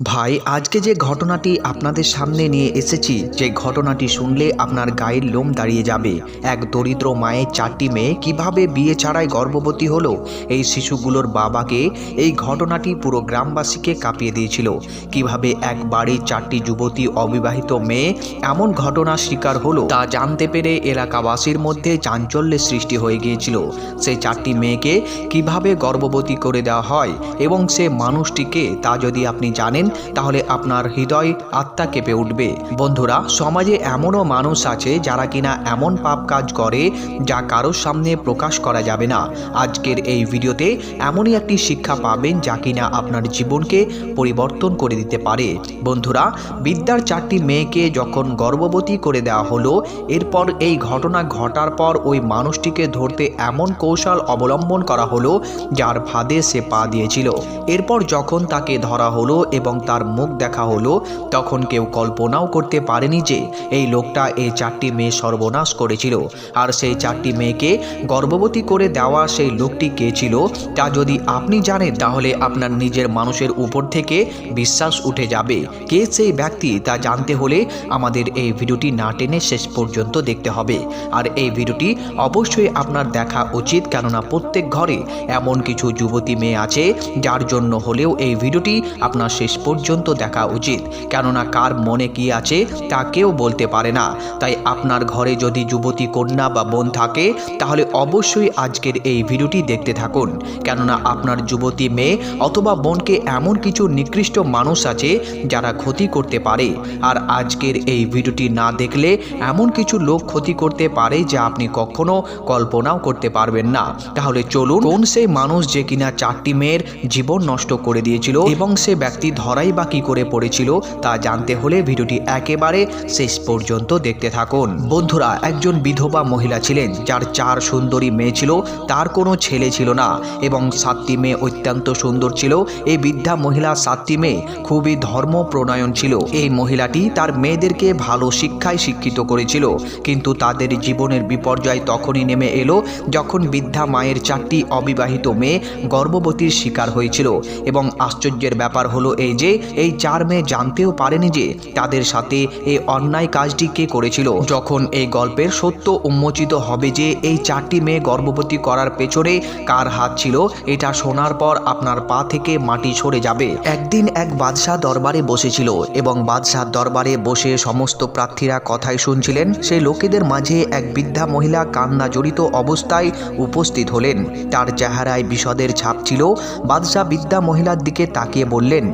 ভাই, আজকে যে ঘটনাটি আপনাদের সামনে নিয়ে এসেছি, যে ঘটনাটি শুনলে আপনার গায়ের লোম দাঁড়িয়ে যাবে। এক দরিদ্র মায়ের চারটি মেয়ে কীভাবে বিয়ে ছাড়াই গর্ভবতী হলো? এই শিশুগুলোর বাবাকে এই ঘটনাটি পুরো গ্রামবাসীকে কাঁপিয়ে দিয়েছিল। কীভাবে এক বাড়ির চারটি যুবতী অবিবাহিত মেয়ে এমন ঘটনার শিকার হলো তা জানতে পেরে এলাকাবাসীর মধ্যে চাঞ্চল্যের সৃষ্টি হয়ে গিয়েছিল। সেই চারটি মেয়েকে কীভাবে গর্ভবতী করে দেওয়া হয় এবং সে মানুষটিকে তা যদি আপনি জানেন তাহলে আপনার হৃদয় আত্মা কেঁপে উঠবে। বন্ধুরা, সমাজে এমনও মানুষ আছে যারা কিনা এমন পাপ কাজ করে যা কারোর সামনে প্রকাশ করা যাবে না। আজকের এই ভিডিওতে এমনই একটি শিক্ষা পাবেন যা কিনা আপনার জীবনকে পরিবর্তন করে দিতে পারে। বন্ধুরা, বিদ্যার চারটি মেয়েকে যখন গর্ভবতী করে দেওয়া হলো, এরপর এই ঘটনা ঘটার পর ওই মানুষটিকে ধরতে এমন কৌশল অবলম্বন করা হলো যার ফাঁদে সে পা দিয়েছিল। এরপর যখন তাকে ধরা হলো এবং তার মুখ দেখা হলো, তখন কেউ কল্পনাও করতে পারেনি যে এই লোকটা এই চারটি মেয়ে সর্বনাশ করেছিল। আর সেই চারটি মেয়েকে গর্ভবতী করে দেওয়া সেই লোকটি কে ছিল, তা যদি আপনি জানেন, তাহলে আপনার নিজের মানুষের উপর থেকে বিশ্বাস উঠে যাবে। কে সেই ব্যক্তি, তা জানতে হলে আমাদের এই ভিডিওটি না টেনে শেষ পর্যন্ত দেখতে হবে। আর এই ভিডিওটি অবশ্যই আপনার দেখা উচিত, কেননা প্রত্যেক ঘরে এমন কিছু যুবতী মেয়ে আছে, যার জন্য হলেও এই ভিডিওটি আপনার শেষ পর্যন্ত দেখা উচিত। কেননা কার মনে কি আছে, তা কেউ বলতে পারে না। তাই আপনার ঘরে যদি যুবতী কন্যা বা বোন থাকে, তাহলে অবশ্যই আজকের এই ভিডিওটি দেখতে থাকুন। কেননা আপনার যুবতী মেয়ে অথবা বোনকে এমন কিছু নিকৃষ্ট মানুষ আছে, যারা ক্ষতি করতে পারে। আর আজকের এই ভিডিওটি না দেখলে এমন কিছু লোক ক্ষতি করতে পারে, যা আপনি কখনো কল্পনাও করতে পারবেন না। তাহলে চলুন, কোন সেই মানুষ যে কিনা চারটি মেয়ের জীবন নষ্ট করে দিয়েছিল এবং সে ব্যক্তি ধরাই বা কি করে পড়েছিল তা জানতে হলে ভিডিওটি একেবারে শেষ পর্যন্ত দেখতে থাকুন। বন্ধুরা, একজন বিধবা মহিলা ছিলেন, যার চার সুন্দরী মেয়ে ছিল, তার কোনো ছেলে ছিল না এবং সাতটি মেয়ে অত্যন্ত সুন্দর ছিল। এই বৃদ্ধা মহিলা সাতটি মেয়ে খুবই ধর্ম প্রণয়ন ছিল। এই মহিলাটি তার মেয়েদেরকে ভালো শিক্ষায় শিক্ষিত করেছিল, কিন্তু তাদের জীবনের বিপর্যয় তখনই নেমে এলো যখন বৃদ্ধা মায়ের চারটি অবিবাহিত মেয়ে গর্ভবতীর শিকার হয়েছিল এবং আশ্চর্যের ব্যাপার হলো, এই যে এই চার মেয়ে জানতেও পারেনি যে তাদের সাথে এই অন্যায় কাজটি কে করেছিল। যখন এই গল্পের সত্য উন্মোচিত হবে যে এই চারটি মেয়ে গর্ভবতী করার পেছনে কার হাত ছিল, এটা শোনার পর আপনার পা থেকে মাটি সরে যাবে। একদিন এক বাদশাহ দরবারে বসেছিল এবং বাদশাহ দরবারে বসে সমস্ত প্রার্থীরা কথাই শুনছিলেন। সেই লোকেদের মাঝে এক বৃদ্ধা মহিলা কান্না জড়িত অবস্থায় উপস্থিত হলেন। তার চেহারায় বিষদের ছাপ ছিল। বাদশাহ বৃদ্ধা মহিলার দিকে তাকিয়ে বললেন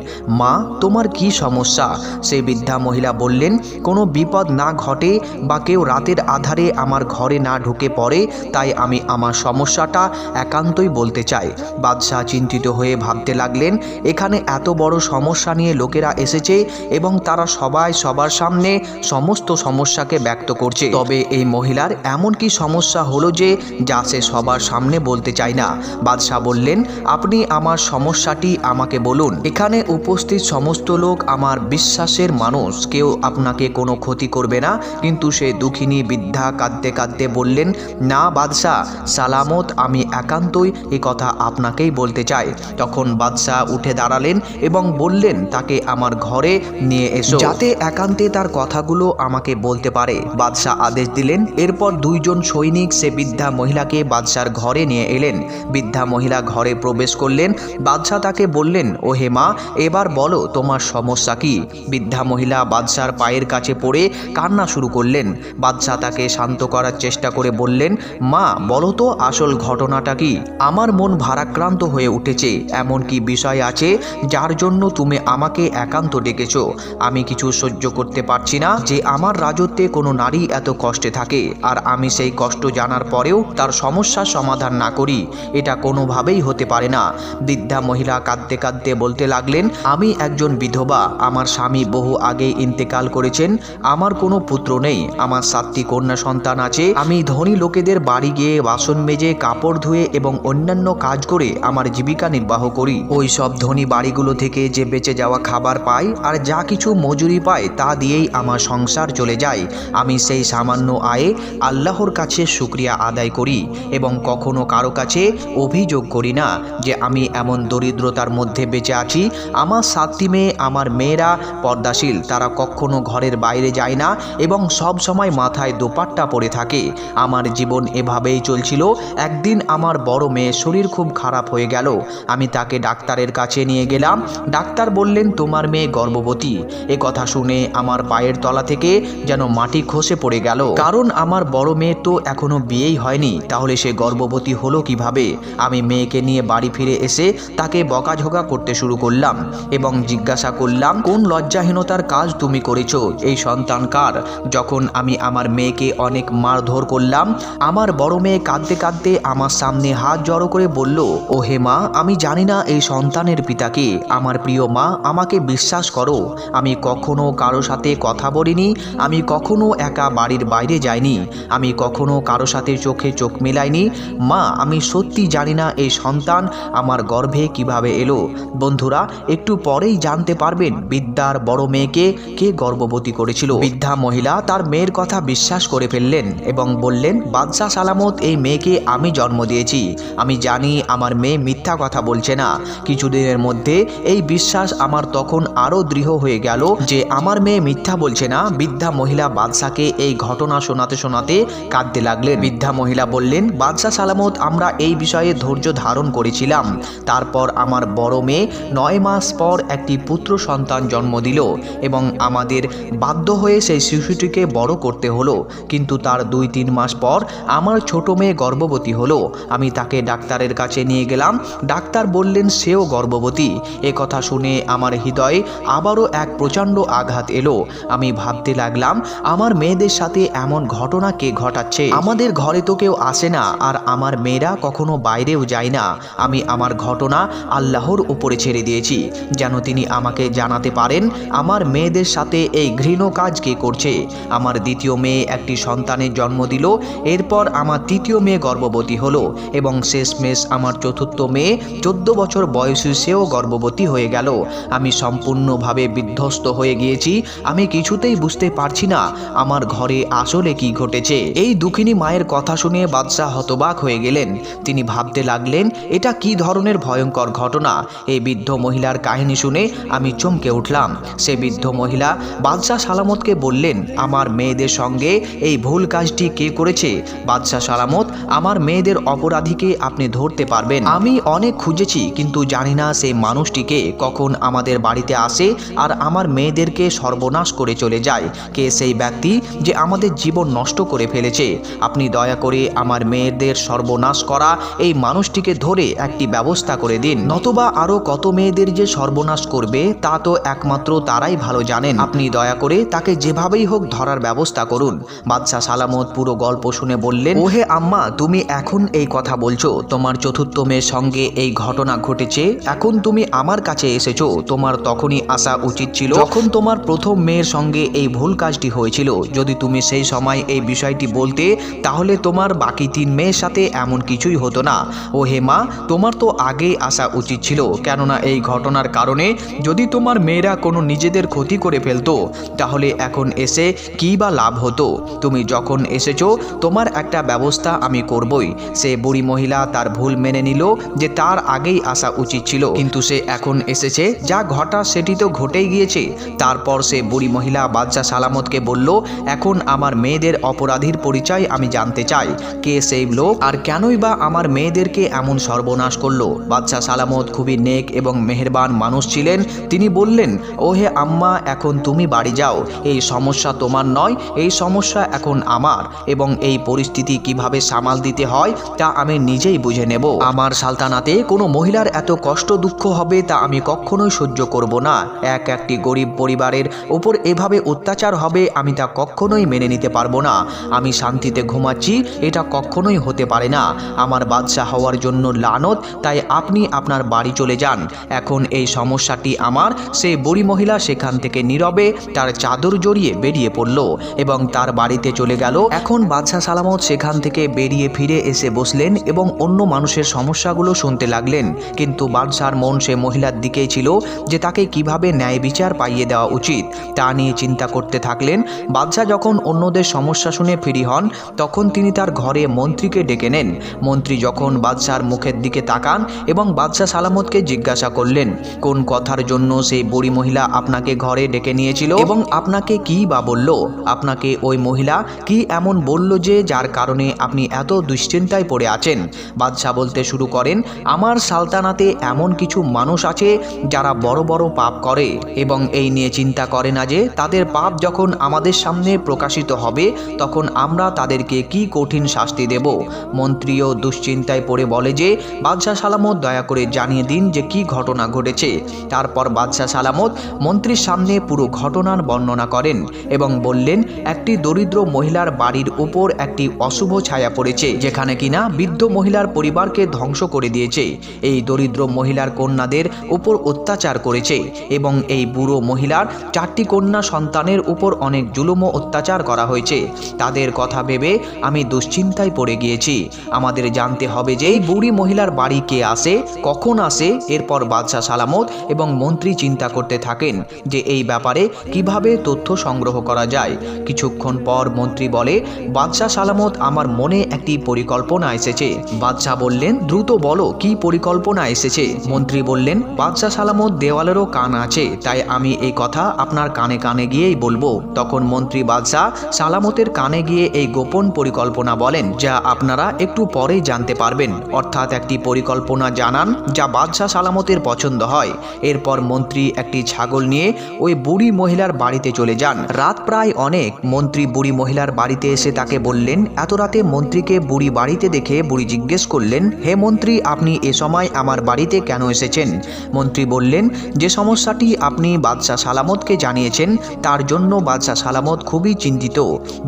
মা, তোমার কি সমস্যা? সেই বৃদ্ধা মহিলা বললেন, কোনো বিপদ না ঘটে বা কেউ রাতের আধারে আমার ঘরে না ঢুকে পড়ে, তাই আমি আমার সমস্যাটা একান্তই বলতে চাই। বাদশাহ চিন্তিত হয়ে ভাবতে লাগলেন, এখানে এত বড় সমস্যা নিয়ে লোকেরা এসেছে এবং তারা সবাই সবার সামনে সমস্ত সমস্যাকে ব্যক্ত করছে। তবে এই মহিলার এমন কি সমস্যা হলো যে, যা সে সবার সামনে বলতে চায় না? বাদশাহ বললেন, আপনি আমার সমস্যাটি আমাকে বলুন। এখানে উপস্থিত সমস্ত লোক আমার বিশ্বাসের মানুষ। কেউ আপনাকে কোনো ক্ষতি করবে না। কিন্তু সে দুঃখিনী বৃদ্ধা কাঁদতে কাঁদতে বললেন, না বাদশাহ, সালামত, আমি একান্তই এ কথা আপনাকেই বলতে চাই। তখন বাদশাহ উঠে দাঁড়ালেন এবং বললেন, তাকে আমার ঘরে নিয়ে এসো। যাতে একান্তে তার কথাগুলো আমাকে বলতে পারে। বাদশাহ আদেশ দিলেন। এরপর দুইজন সৈনিক, সে বৃদ্ধা মহিলাকে বাদশার ঘরে নিয়ে এলেন। বৃদ্ধা মহিলা ঘরে প্রবেশ করলেন। বাদশাহ তাকে বললেন ও হে মা, এবার বলো, তোমার সমস্যা কি? বৃদ্ধা মহিলা বাদশার পায়ের কাছে পড়ে কান্না শুরু করলেন। বাদশাহ তাকে শান্ত করার চেষ্টা করে বললেন, মা, বলো তো আসল ঘটনাটা কি? আমার মন ভারাক্রান্ত হয়ে উঠেছে। এমন কি বিষয় আছে যার জন্য তুমি আমাকে একান্ত ডেকেছো? আমি কিছু সহ্য করতে পারছি না যে আমার রাজত্বে কোনো নারী এত কষ্টে থাকে। আর আমি সেই কষ্ট জানার পরেও তার সমস্যার সমাধান না করি। এটা কোনোভাবেই হতে পারে না। বৃদ্ধা মহিলা কাঁদতে কাঁদতে বলতে লাগলেন, আমি একজন বিধবা। আমার স্বামী বহু আগে ইন্তেকাল করেছেন। আমার কোনো পুত্র নেই। আমার সাতটি কন্যা সন্তান আছে। আমি ধনী লোকেদের বাড়ি গিয়ে বাসন মেজে, কাপড় ধুয়ে এবং অন্যান্য কাজ করে আমার জীবিকা নির্বাহ করি। ওই সব ধনী বাড়িগুলো থেকে যে বেঁচে যাওয়া খাবার পাই আর যা কিছু মজুরি পায় তা দিয়েই আমার সংসার চলে যায়। আমি সেই সামান্য আয়ে আল্লাহর কাছে শুক্রিয়া আদায় করি এবং কখনো কারও কাছে অভিযোগ করি না যে আমি এমন দরিদ্রতার মধ্যে বেঁচে আছি। আমার সাতটি মেয়ে আমার মেয়েরা পর্দাশীল। তারা কখনো ঘরের বাইরে যায় না এবং সব সময় মাথায় দোপাট্টা পরে থাকে। আমার জীবন এভাবেই চলছিল। একদিন আমার বড় মেয়ের শরীর খুব খারাপ হয়ে গেল। আমি তাকে ডাক্তারের কাছে নিয়ে গেলাম। ডাক্তার বললেন, তোমার মেয়ে গর্ভবতী। এ কথা শুনে আমার পায়ের তলা থেকে যেন মাটি খসে পড়ে গেল। কারণ আমার বড় মেয়ে তো এখনও বিয়েই হয়নি। তাহলে সে গর্ভবতী হলো কীভাবে? আমি মেয়েকে নিয়ে বাড়ি ফিরে এসে তাকে বকাঝকা করতে শুরু করলাম। এবং জিজ্ঞাসা করলাম, কোন লজ্জাহীনতার কাজ তুমি করেছ? এই সন্তান কার? যখন আমি আমার মেয়েকে অনেক মারধর করলাম, আমার বড় মেয়ে কাঁদতে কাঁদতে আমার সামনে হাত জড়ো করে বলল ও হে মা, আমি জানি না এই সন্তানের পিতাকে আমার প্রিয় মা, আমাকে বিশ্বাস করো, আমি কখনো কারও সাথে কথা বলিনি, আমি কখনো একা বাড়ির বাইরে যাইনি, আমি কখনো কারও সাথে চোখে চোখ মেলাইনি। মা, আমি সত্যি জানি না এই সন্তান আমার গর্ভে কীভাবে এলো। বন্ধুরা, একটু পরেই জানতে পারবেন বিদ্যার বড় মেয়েকে কে গর্ভবতী করেছিল। বৃদ্ধা মহিলা তার মেয়ের কথা বিশ্বাস করে ফেললেন এবং বললেন, বাদশাহ সালামত, এই মেয়েকে আমি জন্ম দিয়েছি। আমি জানি আমার মেয়ে মিথ্যা কথা বলছে না। কিছুদিনের মধ্যে এই বিশ্বাস আমার তখন আরও দৃঢ় হয়ে গেল যে আমার মেয়ে মিথ্যা বলছে না। বৃদ্ধা মহিলা বাদশাকে এই ঘটনা শোনাতে শোনাতে কাঁদতে লাগলেন। বৃদ্ধা মহিলা বললেন, বাদশাহ সালামত, আমরা এই বিষয়ে ধৈর্য ধারণ করেছিলাম। তারপর আমার বড় মেয়ে নয় মাস পর একটি পুত্র সন্তান জন্ম দিল এবং আমাদের বাধ্য হয়ে সেই শিশুটিকে বড় করতে হলো। কিন্তু তার দুই তিন মাস পর আমার ছোট মেয়ে গর্ভবতী হলো। আমি তাকে ডাক্তারের কাছে নিয়ে গেলাম। ডাক্তার বললেন, সেও গর্ভবতী। এ কথা শুনে আমার হৃদয়ে আবারও এক প্রচণ্ড আঘাত এলো। আমি ভাবতে লাগলাম, আমার মেয়েদের সাথে এমন ঘটনা কে ঘটাচ্ছে? আমাদের ঘরে তো কেউ আসে না, আর আমার মেয়েরা কখনো বাইরেও যায় না। আমি আমার ঘটনা আল্লাহর উপরে ছেড়ে দিয়েছি। যেন তিনি আমাকে জানাতে পারেন? আমার মেয়েদের সাথে এই ঘৃণ কাজ কে করছে? আমার দ্বিতীয় মেয়ে একটি সন্তানের জন্ম দিল, এরপর আমার তৃতীয় মেয়ে গর্ভবতী হলো এবং শেষমেশ আমার চতুর্থ মেয়ে চোদ্দ বছর বয়সী সেও গর্ভবতী হয়ে গেল। আমি সম্পূর্ণভাবে বিধ্বস্ত হয়ে গিয়েছি, আমি কিছুতেই বুঝতে পারছি না আমার ঘরে আসলে কি ঘটেছে। এই দুঃখিনী মায়ের কথা শুনে বাদশাহ হতবাক হয়ে গেলেন। তিনি ভাবতে লাগলেন, এটা কি ধরনের ভয়ঙ্কর ঘটনা? এই বৃদ্ধ মহিলার কাহিনী শুনে আমি চমকে উঠলাম। সে বৃদ্ধ মহিলা বাদশাহ সালামতকে বললেন, আমার মেয়েদের সঙ্গে এই ভুল কাজটি কে করেছে? বাদশাহ সালামত, আমার মেয়েদের অপরাধীকে আপনি ধরতে পারবেন। আমি অনেক খুঁজেছি, কিন্তু জানি না সেই মানুষটিকে কখন আমাদের বাড়িতে আসে আর আমার মেয়েদেরকে সর্বনাশ করে চলে যায়। কে সেই ব্যক্তি যে আমাদের জীবন নষ্ট করে ফেলেছে? আপনি দয়া করে আমার মেয়েদের সর্বনাশ করা এই মানুষটিকে ধরে একটি ব্যবস্থা করে দিন। নতবা আরও কত মেয়েদের যে সর্বনাশ করবে, তা তো একমাত্র তারাই ভালো জানেন। আপনি দয়া করে তাকে যেভাবেই হোক ধরার ব্যবস্থা করুন। বাদশাহ সালামত পুরো গল্প শুনে বললেন, ওহে আম্মা, তুমি এখন এই কথা বলছো। তোমার চতুর্থ মেয়ের সঙ্গে এই ঘটনা ঘটেছে। এখন তুমি আমার কাছে এসেছ। তোমার তখনই আসা উচিত ছিল। যখন তোমার প্রথম মেয়ের সঙ্গে এই ভুল কাজটি হয়েছিল, যদি তুমি সেই সময় এই বিষয়টি বলতে, তাহলে তোমার বাকি তিন মেয়ের সাথে এমন কিছুই হতো না। ও হে মা, তোমার তো আগেই আসা উচিত ছিল। কেননা এই ঘটনার কারণে যদি তোমার মেয়েরা কোনো নিজেদের ক্ষতি করে ফেলতো, তাহলে এখন এসে কী বা লাভ হতো? তুমি যখন এসেছ, তোমার একটা ব্যবস্থা আমি করবই। সে বুড়ি মহিলা তার ভুল মেনে নিল যে তার আগেই আসা উচিত ছিল। কিন্তু সে এখন এসেছে, যা ঘটা সেটি তো ঘটেই গিয়েছে। তারপর সে বুড়ি মহিলা বাদশাহ সালামতকে বলল, এখন আমার মেয়েদের অপরাধীর পরিচয় আমি জানতে চাই। কে সেই লোক? আর কেনই বা আমার মেয়েদেরকে এমন সর্বনাশ করল? বাদশাহ সালামত খুবই নেক এবং মেহেরবান মানুষ ছিলেন, তিনি বললেন ও হে আম্মা, এখন তুমি বাড়ি যাও। এই সমস্যা তোমার নয়, এই সমস্যা এখন আমার। এবং এই পরিস্থিতি কীভাবে সামাল দিতে হয়, তা আমি নিজেই বুঝে নেব। আমার সালতানাতে কোনো মহিলার এত কষ্ট দুঃখ হবে, তা আমি কখনোই সহ্য করব না। এক একটি গরিব পরিবারের ওপর এভাবে অত্যাচার হবে, আমি তা কখনোই মেনে নিতে পারব না। আমি শান্তিতে ঘুমাচ্ছি, এটা কখনোই হতে পারে না। আমার বাদশাহ হওয়ার জন্য লানত, তাই আপনি আপনার বাড়ি চলে যান। এখন এই সমস্যাটি আমার, সে বুড়ি মহিলা সেখান থেকে নীরবে তার চাদর জড়িয়ে বেরিয়ে পড়ল এবং তার বাড়িতে চলে গেল। এখন বাদশাহ সালামত সেখান থেকে বেরিয়ে ফিরে এসে বসলেন এবং অন্য মানুষের সমস্যাগুলো শুনতে লাগলেন। কিন্তু বাদশার মন সে মহিলার দিকেই ছিল যে তাকে কীভাবে ন্যায় বিচার পাইয়ে দেওয়া উচিত, তা নিয়ে চিন্তা করতে থাকলেন। বাদশাহ যখন অন্যদের সমস্যা শুনে ফিরি হন, তখন তিনি তার ঘরে মন্ত্রীকে ডেকে নেন। মন্ত্রী যখন বাদশার মুখের দিকে তাকান এবং বাদশাহ সালামতকে জিজ্ঞাসা করলেন, কোন কোন কথার জন্য সেই বুড়ি মহিলা আপনাকে ঘরে ডেকে নিয়েছিল এবং আপনাকে কি বা বলল? আপনাকে ওই মহিলা কি এমন বলল যে যার কারণে আপনি এত দুশ্চিন্তায় পড়ে আছেন? বাদশাহ বলতে শুরু করেন, আমার সালতানাতে এমন কিছু মানুষ আছে যারা বড় বড় পাপ করে এবং এই নিয়ে চিন্তা করে না যে তাদের পাপ যখন আমাদের সামনে প্রকাশিত হবে, তখন আমরা তাদেরকে কি কঠিন শাস্তি দেব? মন্ত্রীও দুশ্চিন্তায় পড়ে বলে যে বাদশাহ সালামত দয়া করে জানিয়ে দিন যে কি ঘটনা ঘটেছে। তারপর বাদশাহ সালামত মন্ত্রীর সামনে পুরো ঘটনার বর্ণনা করেন এবং বললেন, একটি দরিদ্র মহিলার বাড়ির উপর একটি অশুভ ছায়া পড়েছে, যেখানে কিনা বৃদ্ধ মহিলার পরিবারকে ধ্বংস করে দিয়েছে। এই দরিদ্র মহিলার কন্যাদের উপর অত্যাচার করেছে এবং এই বুড়ো মহিলার চারটি কন্যা সন্তানের উপর অনেক জুলুম অত্যাচার করা হয়েছে। তাদের কথা ভেবে আমি দুশ্চিন্তায় পড়ে গিয়েছি। আমাদের জানতে হবে যে বুড়ি মহিলার বাড়ি কে আসে, কখন আসে, এরপর বাদশাহ সালামত এবং মন্ত্রী চিন্তা করতে থাকেন যে এই ব্যাপারে কীভাবে তথ্য সংগ্রহ করা যায়। কিছুক্ষণ পর মন্ত্রী বলে, বাদশাহ সালামত, আমার মনে একটি পরিকল্পনা এসেছে। বাদশাহ বললেন, দ্রুত বলো, কি পরিকল্পনা এসেছে? মন্ত্রী বললেন, বাদশাহ সালামত দেওয়ালেরও কান আছে, তাই আমি এই কথা আপনার কানে কানে গিয়েই বলব। তখন মন্ত্রী বাদশাহ সালামতের কানে গিয়ে এই গোপন পরিকল্পনা বলেন, যা আপনারা একটু পরেই জানতে পারবেন। অর্থাৎ একটি পরিকল্পনা জানান যা বাদশাহ সালামতের পছন্দ হয়। এরপর মন্ত্রী একটি ছাগল নিয়ে ওই বুড়ি মহিলার বাড়িতে চলে যান। রাত প্রায় অনেক। মন্ত্রী বুড়ি মহিলার বাড়িতে এসে তাকে বললেন, এত রাতে মন্ত্রীকে বুড়ি বাড়িতে দেখে বুড়ি জিজ্ঞেস করলেন, হে মন্ত্রী, আপনি এ সময় আমার বাড়িতে কেন এসেছেন? মন্ত্রী বললেন, যে সমস্যাটি আপনি বাদশাহ সালামতকে জানিয়েছেন, তার জন্য বাদশাহ সালামত খুবই চিন্তিত।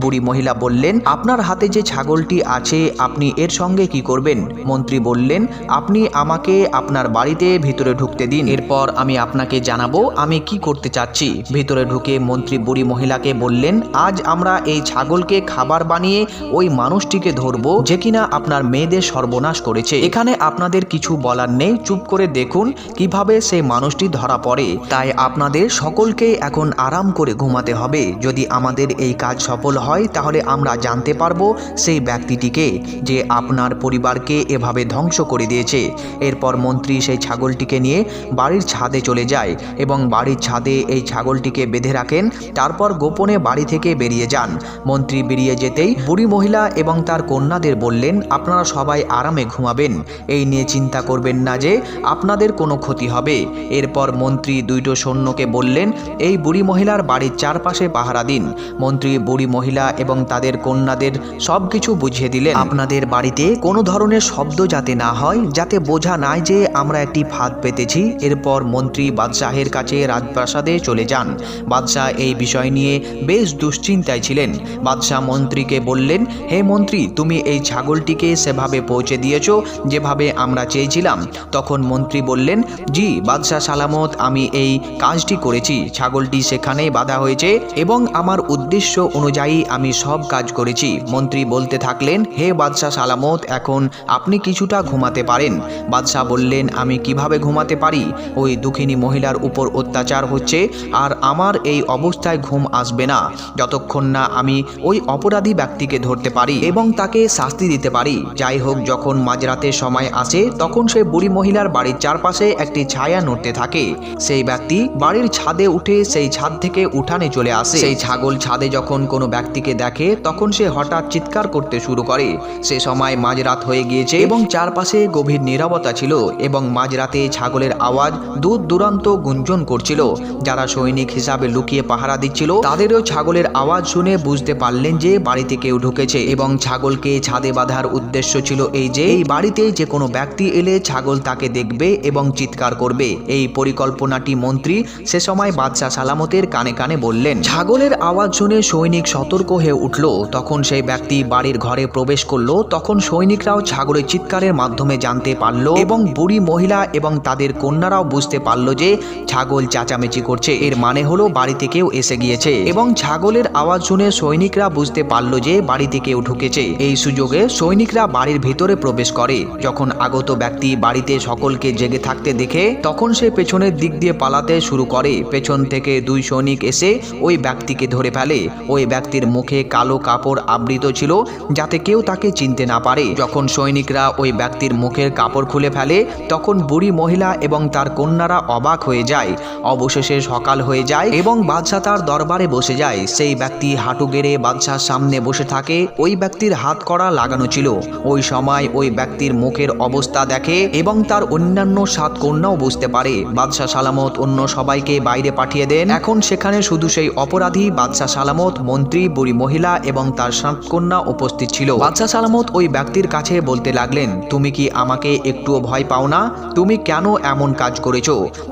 বুড়ি মহিলা বললেন, আপনার হাতে যে ছাগলটি আছে, আপনি এর সঙ্গে কি করবেন? মন্ত্রী বললেন, আপনি আমাকে আপনার বাড়িতে ভিতরে ঢুকতে দিন। এরপর আমি আপনাকে জানাব আমি কি করতে চাচ্ছি। ভিতরে ঢুকে মন্ত্রী বুড়ি মহিলাকে বললেন, আজ আমরা এই ছাগলকে খাবার বানিয়ে ওই মানুষটিকে ধরবো যে কিনা আপনার মেয়েদের সর্বনাশ করেছে। এখানে আপনাদের কিছু বলার নেই। চুপ করে দেখুন কীভাবে সেই মানুষটি ধরা পড়ে। তাই আপনাদের সকলকে এখন আরাম করে ঘুমাতে হবে। যদি আমাদের এই কাজ সফল হয়, তাহলে আমরা জানতে পারব সেই ব্যক্তিটিকে যে আপনার পরিবারকে এভাবে ধ্বংস করে দিয়েছে। এরপর মন্ত্রী সেই ছাগলটিকে নিয়ে বাড়ির ছাদে চলে যায় এবং বাড়ির ছাদে এই ছাগলটিকে বেঁধে রাখেন। তারপর গোপনে বাড়ি থেকে বেরিয়ে যান। মন্ত্রী বেরিয়ে যেতেই বুড়ি মহিলা এবং তার কন্যাদের বললেন, আপনারা সবাই আরামে ঘুমাবেন। এই নিয়ে চিন্তা করবেন না যে আপনাদের কোনো ক্ষতি হবে। এরপর মন্ত্রী দুইটো সৈন্যকে বললেন, এই বুড়ি মহিলার বাড়ির চারপাশে পাহারা দিন। মন্ত্রী, বুড়ি মহিলা এবং তাদের কন্যাদের সব কিছু বুঝিয়ে দিলেন, আপনাদের বাড়িতে কোনো ধরনের শব্দ যাতে না হয়, যাতে বোঝা নাই যে আমরা একটি ফাঁদ পেতেছি। এরপর মন্ত্রী বাদশাহের কাছে রাজপ্রাসাদে চলে যান। বাদশাহ এই বিষয় নিয়ে বেশ দুশ্চিন্তায় ছিলেন। বাদশাহ মন্ত্রীকে বললেন, হে মন্ত্রী, তুমি এই ছাগলটিকে সেভাবে পৌঁছে দিয়েছ যেভাবে আমরা চেয়েছিলাম। তখন মন্ত্রী বললেন, জি, বাদশাহ সালামত, আমি এই কাজটি করেছি। ছাগলটি সেখানেই বাধা হয়েছে এবং আমার উদ্দেশ্য অনুযায়ী আমি সব কাজ করেছি। মন্ত্রী বলতে থাকলেন, হে বাদশাহ সালামত, এখন আপনি কিছুটা ঘুমাতে পারেন। বাদশাহ বললেন, আমি কীভাবে ঘুমাতে পারি? ওই দুঃখিনী মহিলার উপর অত্যাচার হচ্ছে আর আমার এই অবস্থায় ঘুম আসবে না। যতক্ষণ না আমি ওই অপরাধী ব্যক্তিকে ধরতে পারি এবং তাকে শাস্তি দিতে পারি। যাই হোক, যখন মাঝরাতের সময় আসে, তখন সে বুড়ি মহিলার বাড়ির চারপাশে একটি ছায়া নড়তে থাকে। সেই ব্যক্তি বাড়ির ছাদে উঠে সেই ছাদ থেকে উঠানে চলে আসে। সেই ছাগল ছাদে যখন কোনো ব্যক্তিকে দেখে, তখন সে হঠাৎ চিৎকার করতে শুরু করে। সে সময় মাঝরাত হয়ে গিয়েছে এবং চারপাশে গভীর নীরবতা ছিল এবং মাঝরাতে ছাগলের আওয়াজ দূর দূরান্ত গুঞ্জন করছিল। যারা সৈনিক হিসাবে লুকিয়ে পাহারা দিচ্ছিল, তাদেরও ছাগলের আওয়াজ শুনে বুঝতে পারলেন যে বাড়িতে কেউ ঢুকেছে এবং ছাগলকে ছাদে বাঁধার উদ্দেশ্য ছিল এই যে, এই বাড়িতে যে কোনো ব্যক্তি এলে ছাগল তাকে দেখবে এবং চিৎকার করবে। এই পরিকল্পনাটি মন্ত্রী সে সময় বাদশাহ সালামতের কানে কানে বললেন, ছাগলের আওয়াজ শুনে সৈনিক সতর্ক হয়ে উঠল। তখন সেই ব্যক্তি বাড়ির ঘরে প্রবেশ করল। তখন সৈনিকরাও ছাগলের চিৎকারের মাধ্যমে জানতে পারল এবং বুড়ি মহিলা এবং তাদের কন্যারাও বুঝতে পারল যে ছাগল চেঁচামেচি করছে। এর মানে হলো বাড়িতে কেউ এসে গিয়েছে। এবং ছাগলের আওয়াজ শুনে সৈনিকরা বুঝতে পারল যে বাড়িতে কেউ ঢুকেছে। এই সুযোগে সৈনিকরা বাড়ির ভিতরে প্রবেশ করে। যখন আগত ব্যক্তি বাড়িতে সকলকে জেগে থাকতে দেখে, তখন সে পেছনের দিক দিয়ে পালাতে শুরু করে। পেছন থেকে দুই সৈনিক এসে ওই ব্যক্তিকে ধরে ফেলে। ওই ব্যক্তির মুখে কালো কাপড় আবৃত ছিল, যাতে কেউ তাকে চিনতে না পারে। যখন সৈনিকরা ওই ব্যক্তির মুখের কাপড় খুলে ফেলে, তখন বুড়ি মহিলা এবং তার কন্যারা অবাক হয়ে যায়। অবশেষে সকাল হয়ে যায় এবং বাদশাহ তার দরবারে বসে যায়। সেই ব্যক্তি হাঁটু গেড়ে বাদশার সামনে বসে থাকে। ওই ব্যক্তির হাত করা লাগানো ছিল। ওই সময় ওই ব্যক্তির মুখের অবস্থা দেখে এবং তার অন্যান্য সাত কন্যাও বুঝতে পারে। বাদশাহ সালামত অন্য সবাইকে বাইরে পাঠিয়ে দেন। এখন সেখানে শুধু সেই অপরাধী বাদশাহ সালামত, মন্ত্রী, বুড়ি মহিলা এবং তার সাত কন্যা উপস্থিত ছিল। বাদশাহ সালামত ওই ব্যক্তির কাছে বলতে লাগলেন, তুমি কি আমাকে একটুও ভয় পাও না? তুমি কেন এমন কাজ করেছ।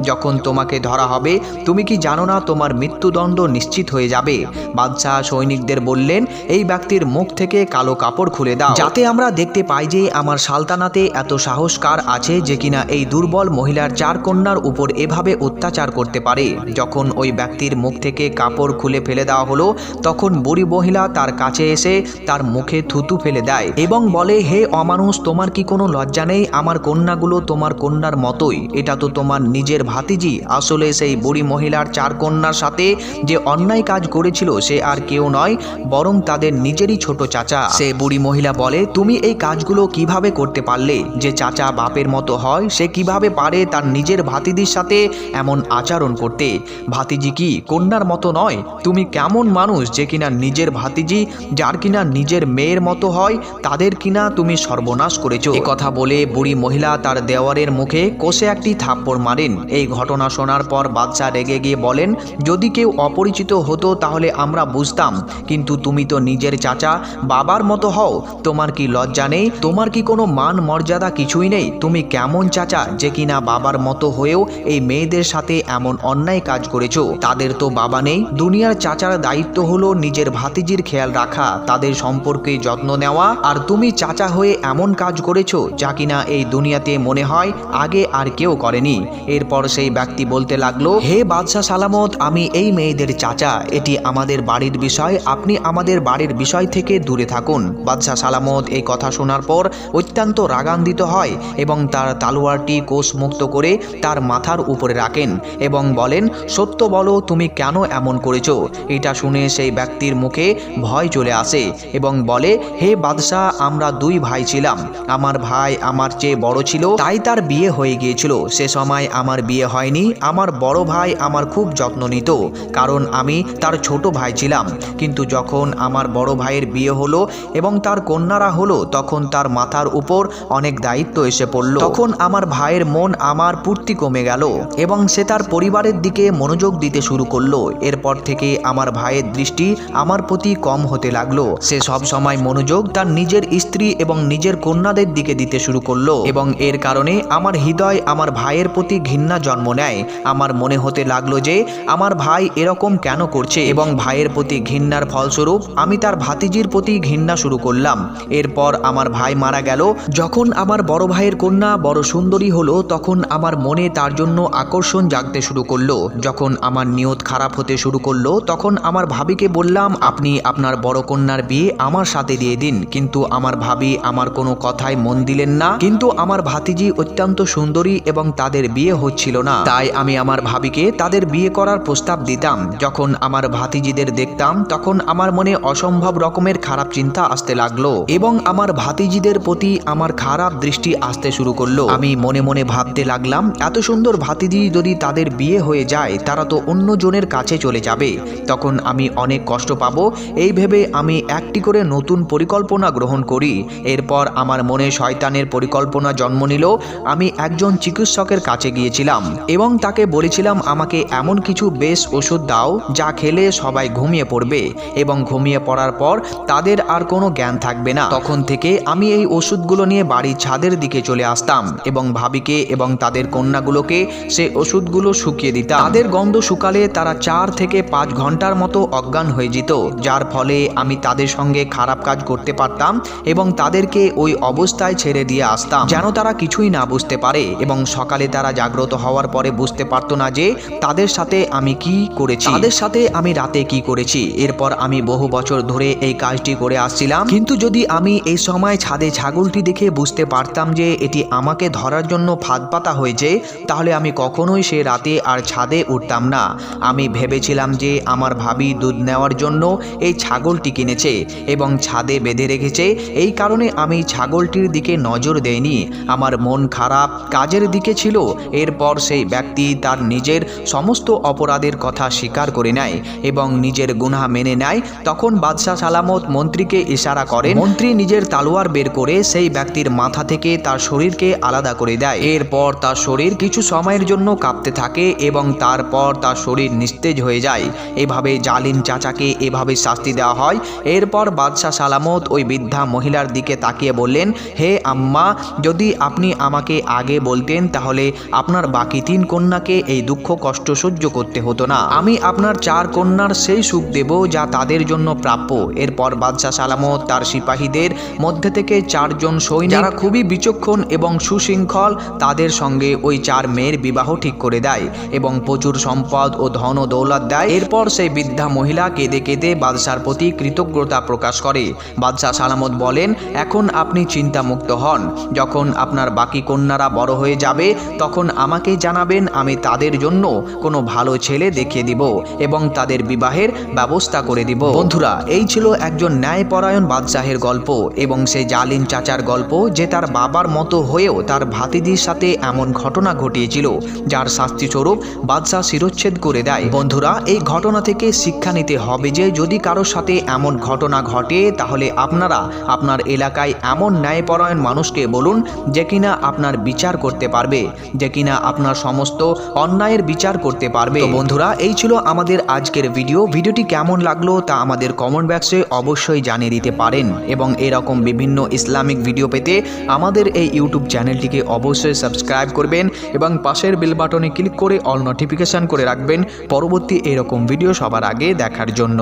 যখন তোমাকে ধরা হবে, তুমি কি জানো না তোমার মৃত্যুদণ্ড নিশ্চিত হয়ে যাবে? বাদশাহ সৈনিকদের বললেন, এই ব্যক্তির মুখ থেকে কালো কাপড় খুলে দাও। যাতে আমরা দেখতে পাই যে আমার সালতানাতে এত সাহস কার আছে যে কিনা এই দুর্বল মহিলার চার কন্যার উপর এভাবে অত্যাচার করতে পারে। যখন ওই ব্যক্তির মুখ থেকে কাপড় খুলে ফেলে দেওয়া হলো, তখন বুড়ি মহিলা তার কাছে এসে তার মুখে থুতু ফেলে দেয় এবং বলে, হে অমানুষ, তোমার কি কোনো লজ্জা নেই? আমার কন্যাগুলো তোমার কন্যার মতোই। এটা তো তোমার নিজের ভাতিজি। আসলে সেই বুড়ি মহিলার চার কন্যার সাথে যে অন্যায় কাজ করেছিল সে আর কেউ নয়, বরং তাদের নিজেরই ছোট চাচা। সে বুড়ি মহিলা বলে, তুমি এই কাজগুলো কীভাবে করতে পারলে? যে চাচা বাপের মতো হয়, সে কীভাবে পারে তার নিজের ভাতিজির সাথে এমন আচরণ করতে? ভাতিজি কি কন্যার মতো নয়? তুমি কেমন মানুষ যে কিনা নিজের ভাতিজি, যার কিনা নিজের মেয়ের মতো হয়, তাদের কিনা তুমি সর্বনাশ করেছ? কথা বলে বুড়ি মহিলা তার দেওয়ারের মুখে কষে একটি থাপ্পড় মারেন। এই ঘটনা শোনার পর বাদশাহ রেগে গিয়ে বলেন, যদি কেউ অপরিচিত হতো তাহলে আমরা বুঝতাম, কিন্তু তুমি তো নিজের চাচা, বাবার মতো হও। তোমার কি লজ্জা নেই? তোমার কি কোনো মান মর্যাদা কিছুই নেই? তুমি কেমন চাচা যে কিনা বাবার মতো হয়েও এই মেয়েদের সাথে এমন অন্যায় কাজ করেছ? তাদের তো বাবা নেই। দুনিয়ার চাচার দায়িত্ব হলো নিজের ভাতিজির খেয়াল রাখা, তাদের সম্পর্কে যত্ন নেওয়া। আর তুমি চাচা হয়ে এমন কাজ করেছ যা কিনা এই দুনিয়াতে মনে হয় আগে আর কেউ করেনি। এরপর সেই ব্যক্তি বলতে লাগল, হে বাদশাহ সালামত, আমি এই মেয়েদের চাচা। এটি আমাদের বাড়ির বিষয়, আপনি আমাদের বাড়ির বিষয় থেকে দূরে থাকুন। বাদশাহ সালামত এই কথা শোনার পর অত্যন্ত রাগান্বিত হয় এবং তার তালোয়ারটি কোষ মুক্ত করে তার মাথার উপরে রাখেন এবং বলেন, সত্য বলো, তুমি কেন এমন করেছ? এটা শুনে সেই ব্যক্তির মুখে ভয় চলে আসে এবং বলে, হে বাদশাহ, আমরা দুই ভাই ছিলাম। আমার ভাই আমার চেয়ে বড় ছিল, তাই তার বিয়ে হয়ে গিয়েছিল। সে সময় আমার বিয়ে হয়নি, আমার বড় ভাই আমার খুব যত্ন নিত, কারণ আমি তার ছোট ভাই ছিলাম। কিন্তু যখন আমার বড় ভাইয়ের বিয়ে হলো এবং তার কন্যারা হলো, তখন তার মাথার উপর অনেক দায়িত্ব এসে পড়ল। তখন আমার ভাইয়ের মন আমার পূর্তি কমে গেল এবং সে তার পরিবারের দিকে মনোযোগ দিতে শুরু করল। এরপর থেকে আমার ভাইয়ের দৃষ্টি আমার প্রতি কম হতে লাগল। সে সব সময় মনোযোগ তার নিজের স্ত্রী এবং নিজের কন্যাদের দিকে দিতে শুরু করল এবং এর কারণে আমার হৃদয় আমার ভাইয়ের প্রতি ঘৃণা জন্ম নেয়। আমার মনে হতে লাগল যে, আমার ভাই এরকম কেন করছে এবং ভাইয়ের প্রতি ঘৃণার ফলস্বরূপ আমি তার ভাতিজির প্রতি ঘৃণা শুরু করলাম। এরপর আমার ভাই মারা গেল। যখন আমার বড় ভাইয়ের কন্যা বড় সুন্দরী হলো, তখন আমার মনে তার জন্য আকর্ষণ জাগতে শুরু করল। যখন আমার নিয়ত খারাপ হতে শুরু করল, তখন আমার ভাবিকে বললাম, আপনি আপনার বড় কন্যার বিয়ে আমার সাথে দিয়ে দিন। কিন্তু আমার ভাবি আমার কোনো কথায় মন দিলেন না। কিন্তু আমার ভাতিজি অত্যন্ত সুন্দরী এবং তাদের বিয়ে হচ্ছিল না। তাই আমি আমার ভাবিকে তাদের বিয়ে করার প্রস্তাব দিতাম। যখন আমার ভাতিজিদের দেখতাম, তখন আমার মনে অসম্ভব রকমের খারাপ চিন্তা আসতে লাগল এবং আমার ভাতিজিদের প্রতি আমার খারাপ দৃষ্টি আসতে শুরু করল। আমি মনে মনে ভাবতে লাগলাম, এত সুন্দর ভাতিজি যদি তাদের বিয়ে হয়ে যায়, তারা তো অন্য জনের কাছে চলে যাবে। তখন আমি অনেক কষ্ট পাবো, এই ভেবে আমি একটি করে নতুন পরিকল্পনা গ্রহণ করি। এরপর আমার মনে শয়তানের পরিকল্পনা জন্ম নিল। আমি একজন চিকিৎসকের কাছে গিয়েছিলাম এবং তাকে বলেছিলাম, আমাকে এমন কিছু বেশ ওষুধ দাও যা খেলে সবাই ঘুমিয়ে পড়বে এবং ঘুমিয়ে পড়ার পর তাদের আর কোনো জ্ঞান থাকবে না। তখন থেকে আমি এই ওষুধগুলো নিয়ে বাড়ির ছাদের দিকে চলে আসতাম এবং ভাবিকে এবং তাদের কন্যাগুলোকে সে ওষুধগুলো শুকিয়ে দিতাম। তাদের গন্ধ শুকালে তারা চার থেকে পাঁচ ঘণ্টার মতো অজ্ঞান হয়ে যেত, যার ফলে আমি তাদের সঙ্গে খারাপ কাজ করতে পারতাম এবং তাদেরকে ওই অবস্থায় ছেড়ে দিয়ে আসতাম, যেন তারা কিছুই না বুঝতে পারে এবং সকালে তারা জাগ্রত হওয়ার পরে বুঝতে পারতো না যে তাদের সাথে আমি কি করেছি। তাদের সাথে আমি রাতে কি করেছি। এরপর আমি বহু বছর ধরে এই কাজটি করে আসছিলাম। কিন্তু যদি আমি এই সময় ছাদে ছাগলটি দেখে বুঝতে পারতাম যে এটি আমাকে ধরার জন্য ফাঁদ পাতা হয়েছে তাহলে আমি কখনোই সে রাতে আর ছাদে উঠতাম না। আমি ভেবেছিলাম যে আমার ভাবি দুধ নেওয়ার জন্য এই ছাগলটি কিনেছে এবং ছাদে বেঁধে রেখেছে। এই কারণে আমি ছাগলটির দিকে নজর দেইনি। আমার মন খারাপ কাজের দিকে ছিল। এরপর সেই ব্যক্তি তার নিজের সমস্ত অপরাধের কথা স্বীকার করে নেয় এবং নিজের গুনা মেনে নেয়। তখন বাদশাহ সালামত মন্ত্রীকে ইশারা করেন, মন্ত্রী নিজের তালোয়ার বের করে সেই ব্যক্তির মাথা থেকে তার শরীরকে আলাদা করে দেয়। এরপর তার শরীর কিছু সময়ের জন্য কাঁপতে থাকে এবং তারপর তার শরীর নিস্তেজ হয়ে যায়। এভাবে জালিম চাচাকে এভাবে শাস্তি দেওয়া হয়। এরপর বাদশাহ সালামত ওই বৃদ্ধা মহিলার দিকে তাকিয়ে বললেন, হে আম্মা, যদি আপনি আমাকে আগে বলতেন তাহলে আপনার বাকি তিন কন্যাকে এই দুঃখ কষ্ট সহ্য করতে হতো না। আমি আপনার চার কন্যার সেই সুখ দেব যা তাদের জন্য প্রাপ্য। এরপর বাদশাহ সালামত তার সিপাহীদের মধ্যে থেকে চারজন সৈনিক যারা খুবই বিচক্ষণ এবং সুশৃঙ্খল, তাদের সঙ্গে ওই চার মেয়ের বিবাহ ঠিক করে দেয় এবং প্রচুর সম্পদ ও ধন ও দৌলত দেয়। এরপর সেই বৃদ্ধা মহিলা কেঁদে কেঁদে বাদশার প্রতি কৃতজ্ঞতা প্রকাশ করে। বাদশাহ সালামত বলেন, এখন আপনি চিন্তামুক্ত হন। যখন আপনার বাকি কন্যারা বড় হয়ে যাবে, তখন আমাকে জানাবেন, আমি তাদের জন্য কোনো ভালো ছেলে দেখিয়ে দিব এবং তাদের বিবাহের ব্যবস্থা করে দিব। বন্ধুরা, এই ছিল একজন ন্যায়পরায়ণ বাদশাহের গল্প এবং সেই জালিম চাচার গল্প যে তার বাবার মতো হয়েও তার ভাতিদির সাথে এমন ঘটনা ঘটিয়েছিল, যার শাস্তিস্বরূপ বাদশাহ শিরোচ্ছেদ করে দেয়। বন্ধুরা, এই ঘটনা থেকে শিক্ষা নিতে হবে যে যদি কারোর সাথে এমন ঘটনা ঘটে, তাহলে আপনারা আপনার এলাকায় এমন ন্যায়পরায়ণ মানুষকে বলুন যে কিনা আপনার বিচার করতে পারবে, যে কিনা আপনার সমস্ত অন্যায়ের বিচার করতে পারবে। বন্ধুরা, এই ছিল আমাদের আজকের ভিডিও ভিডিওটি কেমন লাগল তা আমাদের কমেন্ট বক্সে অবশ্যই জানিয়ে দিতে পারেন। এবং এরকম বিভিন্ন ইসলামিক ভিডিও পেতে আমাদের এই ইউটিউব চ্যানেলটিকে অবশ্যই সাবস্ক্রাইব করবেন এবং পাশের বেল বাটনে ক্লিক করে অল নোটিফিকেশান করে রাখবেন। পরবর্তী এরকম ভিডিও সবার আগে দেখার জন্য।